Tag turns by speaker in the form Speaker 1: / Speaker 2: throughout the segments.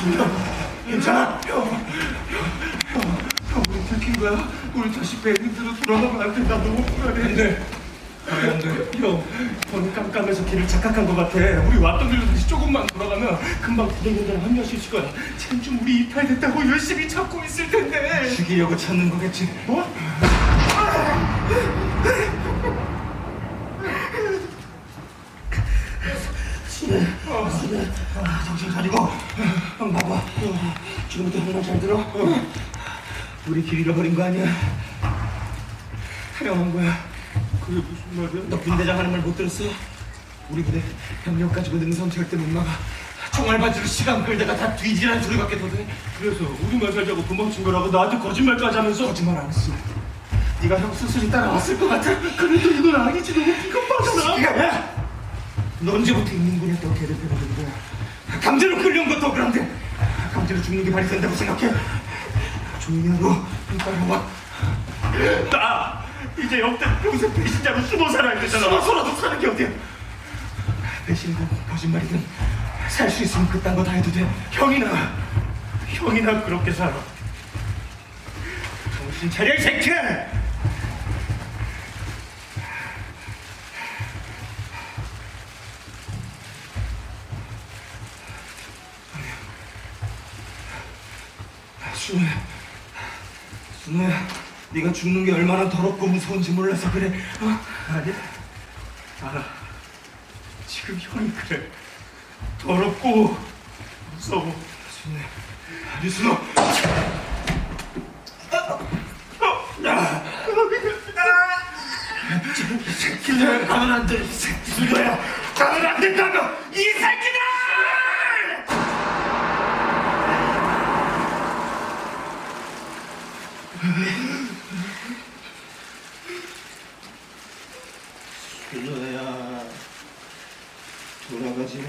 Speaker 1: 순경, 괜찮아? 형, 형, 형, 우리 들킨 거야? 우리 다시 베이비들로 돌아가면 안 돼. 나 너무 불안해. 네. 형, 저는 깜깜해서 길을 착각한 것 같아. 우리 왔던 길로 다시 조금만 돌아가면 금방 부대님들 한 명씩 줄 거야. 쟨좀 우리 이탈됐다고 열심히 찾고 있을 텐데. 죽이려고 찾는 거겠지. 뭐? 아, 정신 차리고. 형 봐봐. 지금부터 형만 잘 들어. 우리 길 잃어버린 거 아니야? 타령한 거야. 그게 무슨 말이야? 너 군대장 하는 말 못 들었어? 우리 부대 병력 가지고 능선 절대 못 막아. 총알 바지로 시간 끌다가 다 뒤지라는 소리밖에 더 돼. 그래서 우리만 살자고 도망친 거라고 나한테 거짓말까지 하면서 거짓말 안 했어. 네가 형 수술이 따라왔을 것 같아. 그래도 이건 아니지. 너무 비겁하잖아. 야! 너 언제부터 인민군이었다고 걔를 배우는 거야? 강제로 끌려온 것도 그런데 강제로 죽는 게 말이 된다고 생각해? 조용히 하고 형 따라와. 나 이제 역대 평생 배신자로 숨어 살아야 되잖아. 숨어서라도 사는 게 어디야? 배신이든 거짓말이든 살 수 있으면 그딴 거 다 해도 돼. 형이나 형이나 그렇게 살아. 정신 차려 이 새끼야! 순우야, 순우야, 네가 죽는 게 얼마나 더럽고 무서운지 몰라서 그래. 어? 아니, 알아. 지금 형이 그래. 더럽고 무서워. 순우야, 유순호. 새끼들 가면 안 돼. 이 새끼 순우야, 가면 안 된다고. 이 새끼 들! 순우야, 돌아가지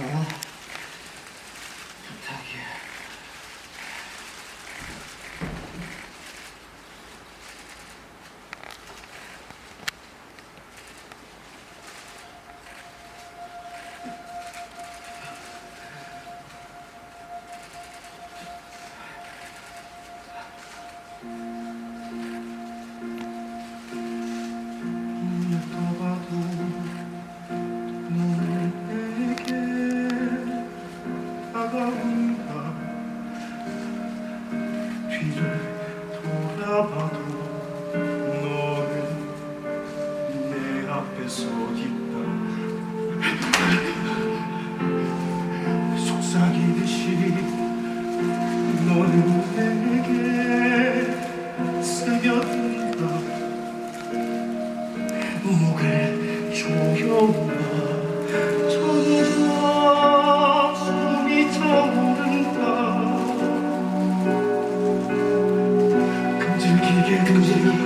Speaker 1: 속삭이듯이 너는 내게 스며든다. 목을 조여봐 점점 숨이 차오른다. 끈질기게 끈질기게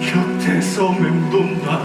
Speaker 1: 곁에서 맴돈다